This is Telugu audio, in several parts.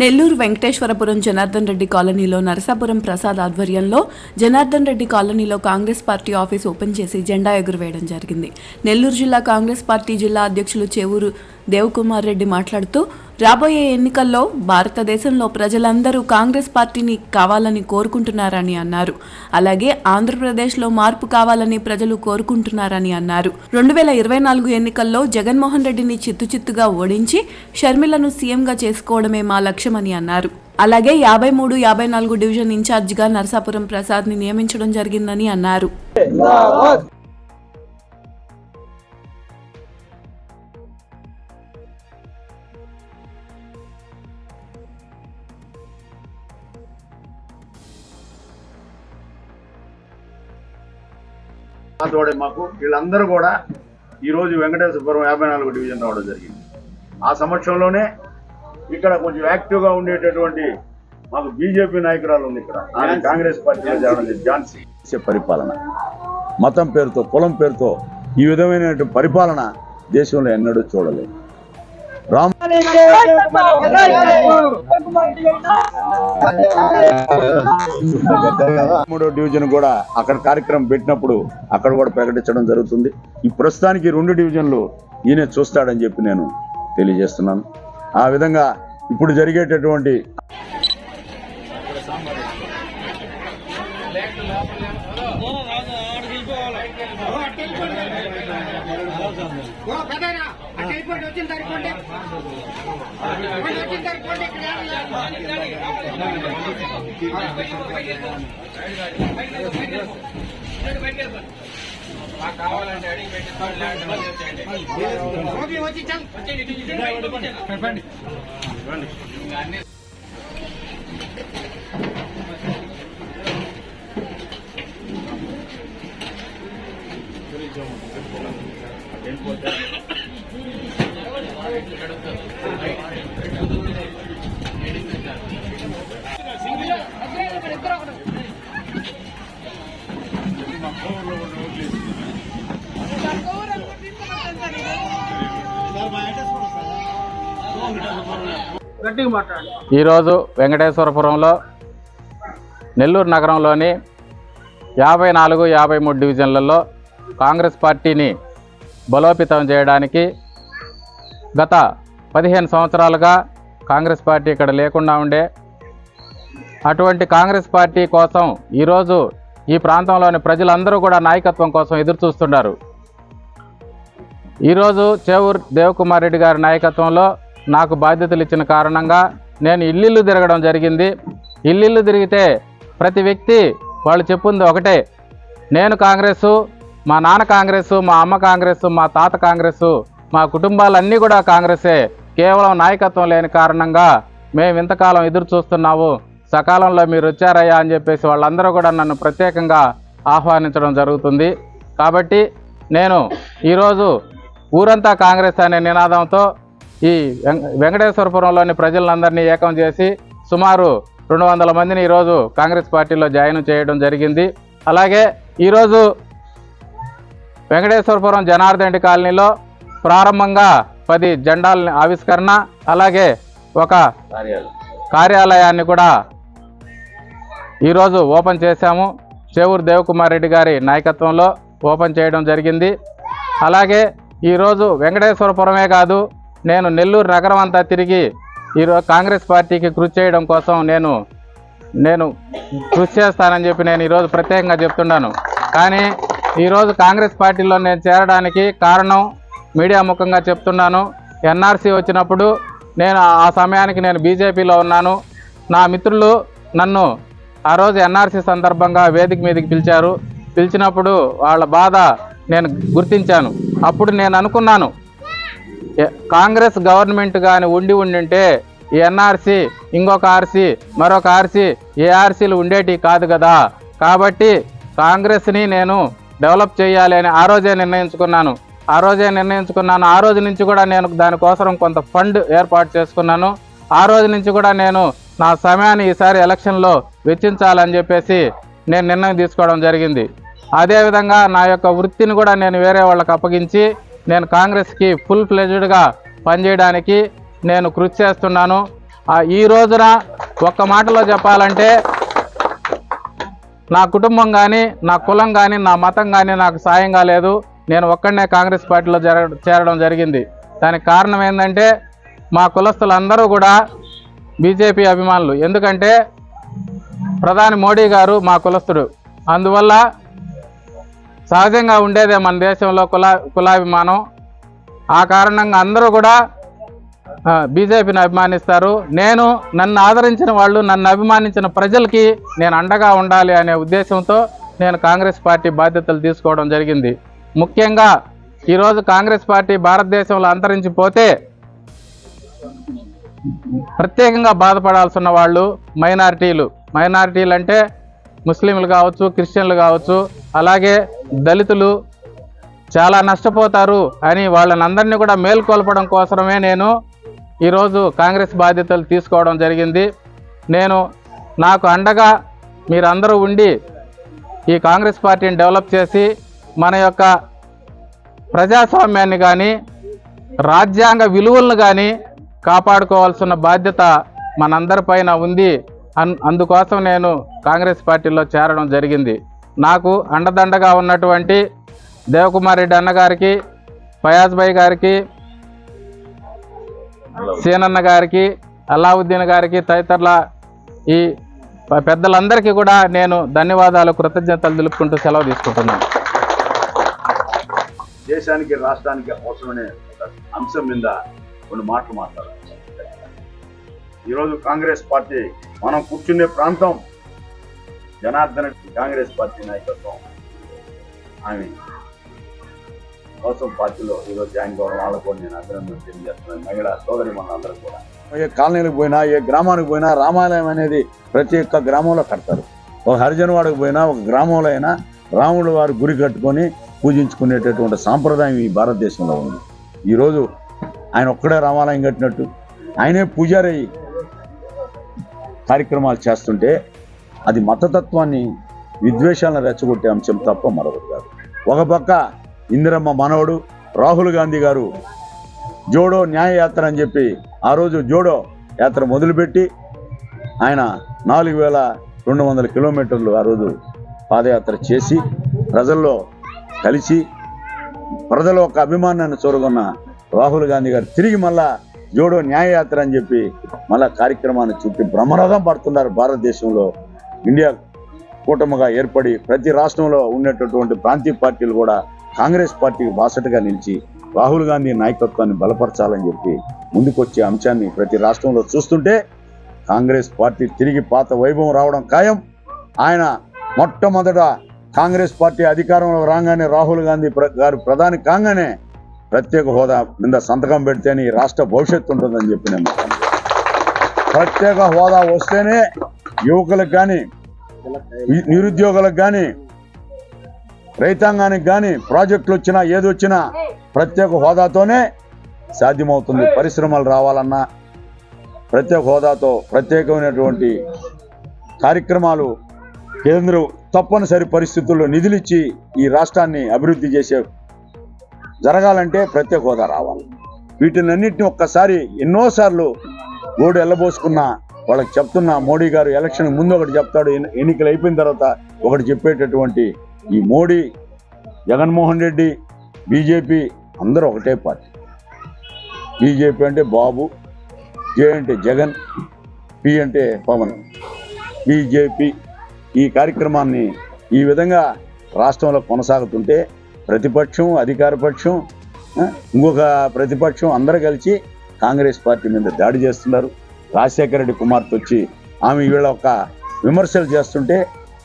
నెల్లూరు వెంకటేశ్వరపురం జనార్దన్ రెడ్డి కాలనీలో నరసాపురం ప్రసాద్ ఆధ్వర్యంలో జనార్దన్ రెడ్డి కాలనీలో కాంగ్రెస్ పార్టీ ఆఫీస్ ఓపెన్ చేసి జెండా ఎగురవేయడం జరిగింది. నెల్లూరు జిల్లా కాంగ్రెస్ పార్టీ జిల్లా అధ్యక్షులు చెవూరు దేవకుమార్ రెడ్డి మాట్లాడుతూ రాబోయే ఎన్నికల్లో భారతదేశంలో ప్రజలందరూ కాంగ్రెస్ పార్టీని కావాలని కోరుకుంటున్నారని అన్నారు. అలాగే ఆంధ్రప్రదేశ్లో మార్పు కావాలని ప్రజలు కోరుకుంటున్నారని అన్నారు. రెండు వేల ఇరవై నాలుగు ఎన్నికల్లో జగన్మోహన్ రెడ్డిని చిత్తు చిత్తుగా ఓడించి షర్మిలను సీఎంగా చేసుకోవడమే మా లక్ష్యమని అన్నారు. అలాగే యాభై మూడు యాభై నాలుగు డివిజన్ ఇన్ఛార్జిగా నరసాపురం ప్రసాద్ని నియమించడం జరిగిందని అన్నారు. తోడే మాకు వీళ్ళందరూ కూడా ఈరోజు వెంకటేశ్వరపురం యాభై నాలుగు డివిజన్ రావడం జరిగింది. ఆ సమక్షంలోనే ఇక్కడ కొంచెం యాక్టివ్గా ఉండేటటువంటి మాకు బీజేపీ నాయకురాలు ఉంది ఇక్కడ. ఆమె కాంగ్రెస్ జరిగింది ఝాన్సీ పరిపాలన. మతం పేరుతో కులం పేరుతో ఈ విధమైన పరిపాలన దేశంలో ఎన్నడూ చూడలేదు. రామ్ మూడో డివిజన్ కూడా అక్కడ కార్యక్రమం పెట్టినప్పుడు అక్కడ కూడా ప్రకటించడం జరుగుతుంది. ఈ ప్రస్తుతానికి రెండు డివిజన్లు ఈయన చూస్తాడని చెప్పి నేను తెలియజేస్తున్నాను. ఆ విధంగా ఇప్పుడు జరిగేటటువంటి వచ్చిన సరిపోండి వచ్చిన సరిపోండి ఓకే వచ్చి చల్ గట్టిగా ఈరోజు వెంకటేశ్వరపురంలో నెల్లూరు నగరంలోని యాభై నాలుగు యాభై మూడు డివిజన్లలో కాంగ్రెస్ పార్టీని బలోపేతం చేయడానికి గత పదిహేను సంవత్సరాలుగా కాంగ్రెస్ పార్టీ ఇక్కడ లేకుండా ఉండే. అటువంటి కాంగ్రెస్ పార్టీ కోసం ఈరోజు ఈ ప్రాంతంలోని ప్రజలందరూ కూడా నాయకత్వం కోసం ఎదురు చూస్తున్నారు. ఈరోజు చేవూరు దేవకుమార్ రెడ్డి గారి నాయకత్వంలో నాకు బాధ్యతలు ఇచ్చిన కారణంగా నేను ఇల్లు తిరగడం జరిగింది. ఇల్లు తిరిగితే ప్రతి వ్యక్తి వాళ్ళు చెప్పింది ఒకటే. నేను కాంగ్రెస్ మా నాన్న కాంగ్రెస్ మా అమ్మ కాంగ్రెస్ మా తాత కాంగ్రెస్ మా కుటుంబాలన్నీ కూడా కాంగ్రెసే. కేవలం నాయకత్వం లేని కారణంగా మేము ఇంతకాలం ఎదురు చూస్తున్నావు సకాలంలో మీరు వచ్చారయ్యా అని చెప్పేసి వాళ్ళందరూ కూడా నన్ను ప్రత్యేకంగా ఆహ్వానించడం జరుగుతుంది. కాబట్టి నేను ఈరోజు ఊరంతా కాంగ్రెస్ అనే నినాదంతో ఈ వెంకటేశ్వరపురంలోని ప్రజలందరినీ ఏకం చేసి సుమారు రెండు వందల మందిని ఈరోజు కాంగ్రెస్ పార్టీలో జాయిన్ చేయడం జరిగింది. అలాగే ఈరోజు వెంకటేశ్వరపురం జనార్దన్ కాలనీలో ప్రారంభంగా పది జెండాల ఆవిష్కరణ అలాగే ఒక కార్యాలయాన్ని కూడా ఈరోజు ఓపెన్ చేశాము. చేవూరు దేవకుమార్ రెడ్డి గారి నాయకత్వంలో ఓపెన్ చేయడం జరిగింది. అలాగే ఈరోజు వెంకటేశ్వరపురమే కాదు నేను నెల్లూరు నగరం అంతా తిరిగి ఈరోజు కాంగ్రెస్ పార్టీకి కృషి చేయడం కోసం నేను నేను కృషి చేస్తానని చెప్పి నేను ఈరోజు ప్రత్యేకంగా చెప్తున్నాను. కానీ ఈరోజు కాంగ్రెస్ పార్టీలో నేను చేరడానికి కారణం మీడియా ముఖంగా చెప్తున్నాను. ఎన్ఆర్సీ వచ్చినప్పుడు నేను ఆ సమయానికి నేను బీజేపీలో ఉన్నాను. నా మిత్రులు నన్ను ఆ రోజు ఎన్ఆర్సీ సందర్భంగా వేదిక మీదకి పిలిచారు. పిలిచినప్పుడు వాళ్ళ బాధ నేను గుర్తించాను. అప్పుడు నేను అనుకున్నాను కాంగ్రెస్ గవర్నమెంట్ కానీ ఉండి ఉండింటే ఈ ఎన్ఆర్సీ ఇంకొక ఆర్సీ మరొక ఆర్సీ ఏ ఆర్సీలు ఉండేటి కాదు కదా. కాబట్టి కాంగ్రెస్ని నేను డెవలప్ చేయాలి అని ఆ రోజే నిర్ణయించుకున్నాను. ఆ రోజే నిర్ణయించుకున్నాను. ఆ రోజు నుంచి కూడా నేను దానికోసం కొంత ఫండ్ ఏర్పాటు చేసుకున్నాను. ఆ రోజు నుంచి కూడా నేను నా సమయాన్ని ఈసారి ఎలక్షన్లో వెచ్చించాలని చెప్పేసి నేను నిర్ణయం తీసుకోవడం జరిగింది. అదేవిధంగా నా యొక్క వృత్తిని కూడా నేను వేరే వాళ్ళకి అప్పగించి నేను కాంగ్రెస్కి ఫుల్ ఫ్లెజ్డ్గా పనిచేయడానికి నేను కృషి చేస్తున్నాను. ఈ రోజున ఒక్క మాటలో చెప్పాలంటే నా కుటుంబం కానీ నా కులం కానీ నా మతం కానీ నాకు సాయం కాలేదు నేను ఒక్కడనే కాంగ్రెస్ పార్టీలో జర చేరడం జరిగింది. దానికి కారణం ఏంటంటే మా కులస్తులందరూ కూడా బీజేపీ అభిమానులు. ఎందుకంటే ప్రధాని మోడీ గారు మా కులస్తుడు. అందువల్ల సహజంగా ఉండేదే మన దేశంలో కులా కులాభిమానం. ఆ కారణంగా అందరూ కూడా బీజేపీని అభిమానిస్తారు. నేను నన్ను ఆదరించిన వాళ్ళు నన్ను అభిమానించిన ప్రజలకి నేను అండగా ఉండాలి అనే ఉద్దేశంతో నేను కాంగ్రెస్ పార్టీ బాధ్యతలు తీసుకోవడం జరిగింది. ముఖ్యంగా ఈరోజు కాంగ్రెస్ పార్టీ భారతదేశంలో అంతరించిపోతే ప్రత్యేకంగా బాధపడాల్సిన వాళ్ళు మైనారిటీలు. మైనారిటీలు అంటే ముస్లింలు కావచ్చు క్రిస్టియన్లు కావచ్చు అలాగే దళితులు చాలా నష్టపోతారు అని వాళ్ళని అందరినీ కూడా మేల్కొల్పడం కోసమే నేను ఈరోజు కాంగ్రెస్ బాధ్యతలు తీసుకోవడం జరిగింది. నేను నాకు అండగా మీరందరూ ఉండి ఈ కాంగ్రెస్ పార్టీని డెవలప్ చేసి మన యొక్క ప్రజాస్వామ్యాన్ని కానీ రాజ్యాంగ విలువలను కానీ కాపాడుకోవాల్సిన బాధ్యత మనందరిపైన ఉంది. అన్ అందుకోసం నేను కాంగ్రెస్ పార్టీలో చేరడం జరిగింది. నాకు అండదండగా ఉన్నటువంటి దేవకుమార్ రెడ్డి అన్నగారికి ఫయాజ్ భాయ్ గారికి సీనన్న గారికి అలావుద్దీన్ గారికి తదితరుల ఈ పెద్దలందరికీ కూడా నేను ధన్యవాదాలు కృతజ్ఞతలు తెలుపుకుంటూ సెలవు తీసుకుంటున్నాను. దేశానికి రాష్ట్రానికి అవసరమనే అంశం మీద కొన్ని మాటలు మాట్లాడాలి. ఈరోజు కాంగ్రెస్ పార్టీ మనం కూర్చునే ప్రాంతం జనార్దన్ కాంగ్రెస్ పార్టీ నాయకత్వం. ఆమె కోసం పార్టీలో ఈరోజు జాయిన్ కావడం వాళ్ళకు కూడా నేను అభినందన తెలియజేస్తున్నాను. మహిళా సోదరి మన కూడా. ఏ కాలనీలకు పోయినా ఏ గ్రామానికి పోయినా రామాలయం అనేది ప్రతి ఒక్క గ్రామంలో కడతారు. ఒక హరిజనవాడికి పోయినా ఒక గ్రామంలో అయినా రాముడు వారి గురి కట్టుకొని పూజించుకునేటటువంటి సాంప్రదాయం ఈ భారతదేశంలో ఉంది. ఈరోజు ఆయన ఒక్కడే రామాలయం కట్టినట్టు. ఆయనే పూజారయ్యి కార్యక్రమాలు చేస్తుంటే అది మతతత్వాన్ని విద్వేషాలను రెచ్చగొట్టే అంశం తప్ప మరొకటి కాదు. ఒక పక్క ఇందిరమ్మ మనవడు రాహుల్ గాంధీ గారు జోడో న్యాయ యాత్ర అని చెప్పి ఆ రోజు జోడో యాత్ర మొదలుపెట్టి ఆయన నాలుగు వేల రెండు వందల కిలోమీటర్లు ఆ రోజు పాదయాత్ర చేసి ప్రజల్లో కలిసి ప్రజల ఒక అభిమానాన్ని చూరగొన్న రాహుల్ గాంధీ గారు తిరిగి మళ్ళా జోడో న్యాయయాత్ర అని చెప్పి మళ్ళా కార్యక్రమాన్ని చుట్టి బ్రహ్మరథం పడుతున్నారు భారతదేశంలో. ఇండియా కూటమిగా ఏర్పడి ప్రతి రాష్ట్రంలో ఉన్నటువంటి ప్రాంతీయ పార్టీలు కూడా కాంగ్రెస్ పార్టీకి బాసటగా నిలిచి రాహుల్ గాంధీ నాయకత్వాన్ని బలపరచాలని చెప్పి ముందుకొచ్చే అంశాన్ని ప్రతి రాష్ట్రంలో చూస్తుంటే కాంగ్రెస్ పార్టీ తిరిగి పాత వైభవం రావడం ఖాయం. ఆయన మొట్టమొదట కాంగ్రెస్ పార్టీ అధికారంలో రాగానే రాహుల్ గాంధీ ప్ర- గారు ప్రధాని కాగానే ప్రత్యేక హోదా మీద సంతకం పెడితేనే ఈ రాష్ట్ర భవిష్యత్తు ఉంటుందని చెప్పి నేను ప్రత్యేక హోదా వస్తేనే యువకులకు కానీ నిరుద్యోగులకు కానీ రైతాంగానికి కానీ ప్రాజెక్టులు వచ్చినా ఏది వచ్చినా ప్రత్యేక హోదాతోనే సాధ్యమవుతుంది. పరిశ్రమలు రావాలన్నా ప్రత్యేక హోదాతో ప్రత్యేకమైనటువంటి కార్యక్రమాలు కేంద్రం తప్పనిసరి పరిస్థితుల్లో నిధులిచ్చి ఈ రాష్ట్రాన్ని అభివృద్ధి చేసే జరగాలంటే ప్రత్యేక హోదా రావాలి. వీటినన్నింటినీ ఒక్కసారి ఎన్నోసార్లు గోడు ఎల్లబోసుకున్న వాళ్ళకి చెప్తున్న మోడీ గారు ఎలక్షన్ ముందు ఒకటి చెప్తాడు ఎన్నికలు అయిపోయిన తర్వాత ఒకటి చెప్పేటటువంటి ఈ మోడీ జగన్మోహన్ రెడ్డి బీజేపీ అందరూ ఒకటే పార్టీ. బీజేపీ అంటే బాబు జే అంటే జగన్ పి అంటే పవన్. బీజేపీ ఈ కార్యక్రమాన్ని ఈ విధంగా రాష్ట్రంలో కొనసాగుతుంటే ప్రతిపక్షం అధికార పక్షం ఇంకొక ప్రతిపక్షం అందరూ కలిసి కాంగ్రెస్ పార్టీ మీద దాడి చేస్తున్నారు. రాజశేఖర రెడ్డి కుమార్తె వచ్చి ఆమె వీళ్ళ ఒక విమర్శలు చేస్తుంటే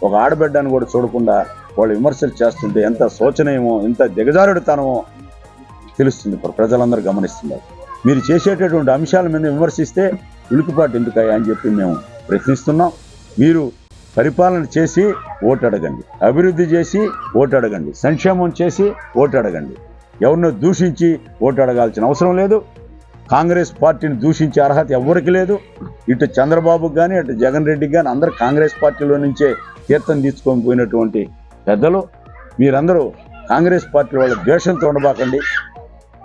ఒక ఆడబిడ్డను కూడా చూడకుండా వాళ్ళు విమర్శలు చేస్తుంటే ఎంత శోచనీయమో ఎంత దిగజారుడుతనమో తెలుస్తుంది. ఇప్పుడు ప్రజలందరూ గమనిస్తున్నారు. మీరు చేసేటటువంటి అంశాల మీద విమర్శిస్తే ఉలికిపాటు ఎందుకయ్యా అని చెప్పి మేము ప్రశ్నిస్తున్నాం. మీరు పరిపాలన చేసి ఓటు అడగండి అభివృద్ధి చేసి ఓటు అడగండి సంక్షేమం చేసి ఓటు అడగండి ఎవరినో దూషించి ఓటు అడగాల్సిన అవసరం లేదు. కాంగ్రెస్ పార్టీని దూషించే అర్హత ఎవరికి లేదు. ఇటు చంద్రబాబుకి కానీ అటు జగన్ రెడ్డికి కానీ అందరు కాంగ్రెస్ పార్టీలో నుంచే తీర్థం తీసుకొని పోయినటువంటి పెద్దలు. మీరందరూ కాంగ్రెస్ పార్టీ వాళ్ళ ద్వేషంతో ఉండబాకండి.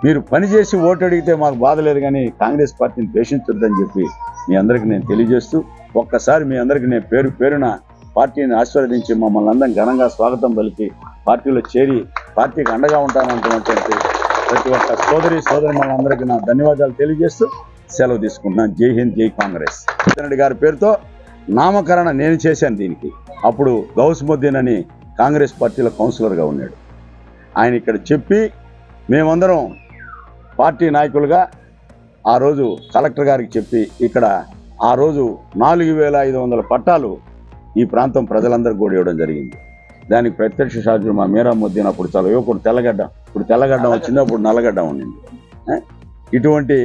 మీరు పనిచేసి ఓటు అడిగితే మాకు బాధ లేదు కానీ కాంగ్రెస్ పార్టీని ద్వేషించొద్దని చెప్పి మీ అందరికీ నేను తెలియజేస్తూ ఒక్కసారి మీ అందరికీ నేను పేరు పేరున పార్టీని ఆశీర్వదించి మమ్మల్ని అందరం ఘనంగా స్వాగతం పలికి పార్టీలో చేరి పార్టీకి అండగా ఉంటానంటున్నటువంటి ప్రతి ఒక్క సోదరి సోదరి అందరికీ నా ధన్యవాదాలు తెలియజేస్తూ సెలవు తీసుకుంటున్నాను. జై హింద్ జై కాంగ్రెస్. రెడ్డి గారి పేరుతో నామకరణ నేను చేశాను దీనికి. అప్పుడు గౌస్ముద్దీన్ అని కాంగ్రెస్ పార్టీలో కౌన్సిలర్గా ఉన్నాడు. ఆయన ఇక్కడ చెప్పి మేమందరం పార్టీ నాయకులుగా ఆ రోజు కలెక్టర్ గారికి చెప్పి ఇక్కడ ఆ రోజు నాలుగు వేల ఐదు వందల పట్టాలు ఈ ప్రాంతం ప్రజలందరికీ కూడా ఇవ్వడం జరిగింది. దానికి ప్రత్యక్ష సాధ్యం మా మీరాముద్దీన్ అప్పుడు చాలా యువకుడు తెల్లగడ్డ ఇప్పుడు తెల్లగడ్డం వచ్చింది అప్పుడు నల్లగడ్డం ఉండింది? ఇటువంటి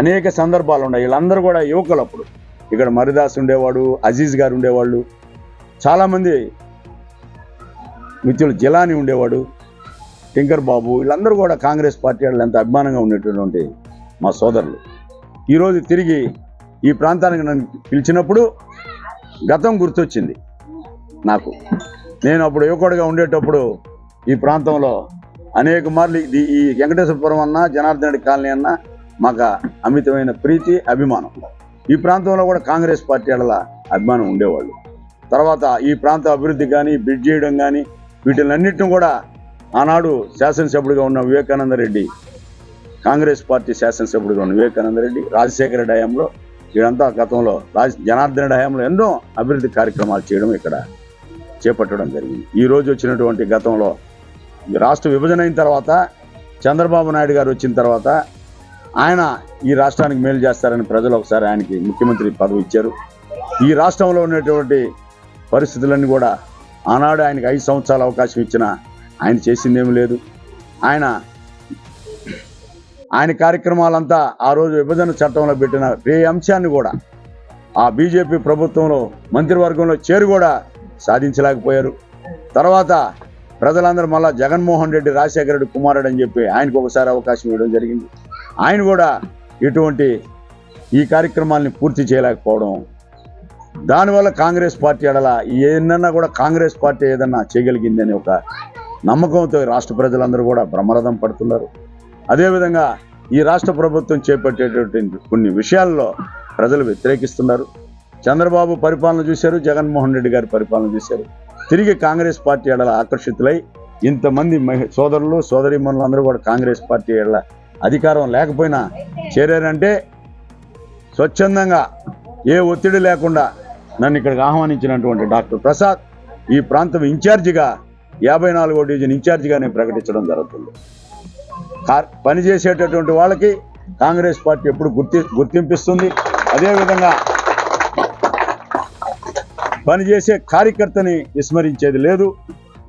అనేక సందర్భాలు ఉన్నాయి. వీళ్ళందరూ కూడా యువకులు అప్పుడు. ఇక్కడ మరిదాస్ ఉండేవాడు అజీజ్ గారు ఉండేవాళ్ళు చాలామంది మిత్రులు జిలాని ఉండేవాడు టింకర్ బాబు వీళ్ళందరూ కూడా కాంగ్రెస్ పార్టీ వాళ్ళు ఎంత అభిమానంగా ఉండేటటువంటి మా సోదరులు. ఈరోజు తిరిగి ఈ ప్రాంతానికి నన్ను పిలిచినప్పుడు గతం గుర్తొచ్చింది నాకు. నేను అప్పుడు యువకుడిగా ఉండేటప్పుడు ఈ ప్రాంతంలో అనేక మార్లు ఈ వెంకటేశ్వరపురం అన్న జనార్దన్ రెడ్డి కాలనీ అన్న మాకు అమితమైన ప్రీతి అభిమానం. ఈ ప్రాంతంలో కూడా కాంగ్రెస్ పార్టీ అడల అభిమానం ఉండేవాళ్ళు. తర్వాత ఈ ప్రాంత అభివృద్ధి కానీ బ్రిడ్జ్ చేయడం కానీ వీటిలన్నింటిని కూడా ఆనాడు శాసనసభ్యుడిగా ఉన్న వివేకానంద రెడ్డి కాంగ్రెస్ పార్టీ శాసనసభ్యుడిగా ఉన్న వివేకానంద రెడ్డి రాజశేఖర రెడ్డి హయాంలో వీరంతా గతంలో రాజ జనార్దన్ హయాంలో ఎన్నో అభివృద్ధి కార్యక్రమాలు చేయడం ఇక్కడ చేపట్టడం జరిగింది. ఈ రోజు వచ్చినటువంటి గతంలో ఈ రాష్ట్ర విభజన అయిన తర్వాత చంద్రబాబు నాయుడు గారు వచ్చిన తర్వాత ఆయన ఈ రాష్ట్రానికి మేలు చేస్తారని ప్రజలు ఒకసారి ఆయనకి ముఖ్యమంత్రి పదవి ఇచ్చారు. ఈ రాష్ట్రంలో ఉన్నటువంటి పరిస్థితులన్నీ కూడా ఆనాడు ఆయనకు ఐదు సంవత్సరాల అవకాశం ఇచ్చిన ఆయన చేసిందేమీ లేదు. ఆయన ఆయన కార్యక్రమాలంతా ఆ రోజు విభజన చట్టంలో పెట్టిన ఏ అంశాన్ని కూడా ఆ బీజేపీ ప్రభుత్వంలో మంత్రివర్గంలో చేరు కూడా సాధించలేకపోయారు. తర్వాత ప్రజలందరూ మళ్ళా జగన్మోహన్ రెడ్డి రాజశేఖర రెడ్డి కుమారుడు అని చెప్పి ఆయనకు ఒకసారి అవకాశం ఇవ్వడం జరిగింది. ఆయన కూడా ఇటువంటి ఈ కార్యక్రమాల్ని పూర్తి చేయలేకపోవడం. దానివల్ల కాంగ్రెస్ పార్టీ అడలా ఏదన్నా కూడా కాంగ్రెస్ పార్టీ ఏదన్నా చేయగలిగిందని ఒక నమ్మకంతో రాష్ట్ర ప్రజలందరూ కూడా బ్రహ్మరథం పడుతున్నారు. అదేవిధంగా ఈ రాష్ట్ర ప్రభుత్వం చేపట్టేటటువంటి కొన్ని విషయాల్లో ప్రజలు వ్యతిరేకిస్తున్నారు. చంద్రబాబు పరిపాలన చూశారు జగన్మోహన్ రెడ్డి గారి పరిపాలన చూశారు. తిరిగి కాంగ్రెస్ పార్టీ ఎడల ఆకర్షితులై ఇంతమంది మహి సోదరులు సోదరిమణులు అందరూ కూడా కాంగ్రెస్ పార్టీ ఎడల అధికారం లేకపోయినా చేరారంటే స్వచ్ఛందంగా ఏ ఒత్తిడి లేకుండా నన్ను ఇక్కడికి ఆహ్వానించినటువంటి డాక్టర్ ప్రసాద్ ఈ ప్రాంతం ఇన్ఛార్జిగా యాభై నాలుగో డివిజన్ ఇన్ఛార్జిగా నేను ప్రకటించడం జరుగుతుంది. పనిచేసేటటువంటి వాళ్ళకి కాంగ్రెస్ పార్టీ ఎప్పుడు గుర్తి గుర్తింపిస్తుంది. అదేవిధంగా పనిచేసే కార్యకర్తని విస్మరించేది లేదు.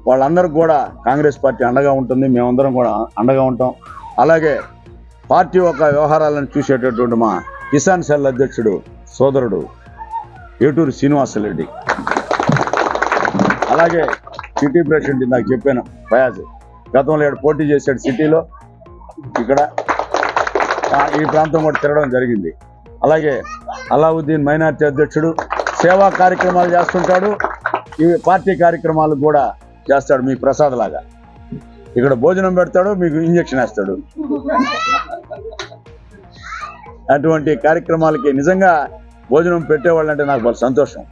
వాళ్ళందరికీ కూడా కాంగ్రెస్ పార్టీ అండగా ఉంటుంది. మేమందరం కూడా అండగా ఉంటాం. అలాగే పార్టీ యొక్క వ్యవహారాలను చూసేటటువంటి మా కిసాన్ సెల్ అధ్యక్షుడు సోదరుడు ఏటూరు శ్రీనివాసరెడ్డి. అలాగే సిటీ ప్రెసిడెంట్ ఇందాక చెప్పాను ఫయాజ్. గతంలో ఇక్కడ పోటీ చేశాడు సిటీలో. ఇక్కడ ఈ ప్రాంతం కూడా తిరగడం జరిగింది. అలాగే అలావుద్దీన్ మైనార్టీ అధ్యక్షుడు సేవా కార్యక్రమాలు చేస్తుంటాడు. ఈ పార్టీ కార్యక్రమాలు కూడా చేస్తాడు మీ ప్రసాద్ లాగా. ఇక్కడ భోజనం పెడతాడు మీకు ఇంజక్షన్ వేస్తాడు. అటువంటి కార్యక్రమాలకి నిజంగా భోజనం పెట్టేవాళ్ళంటే నాకు సంతోషం.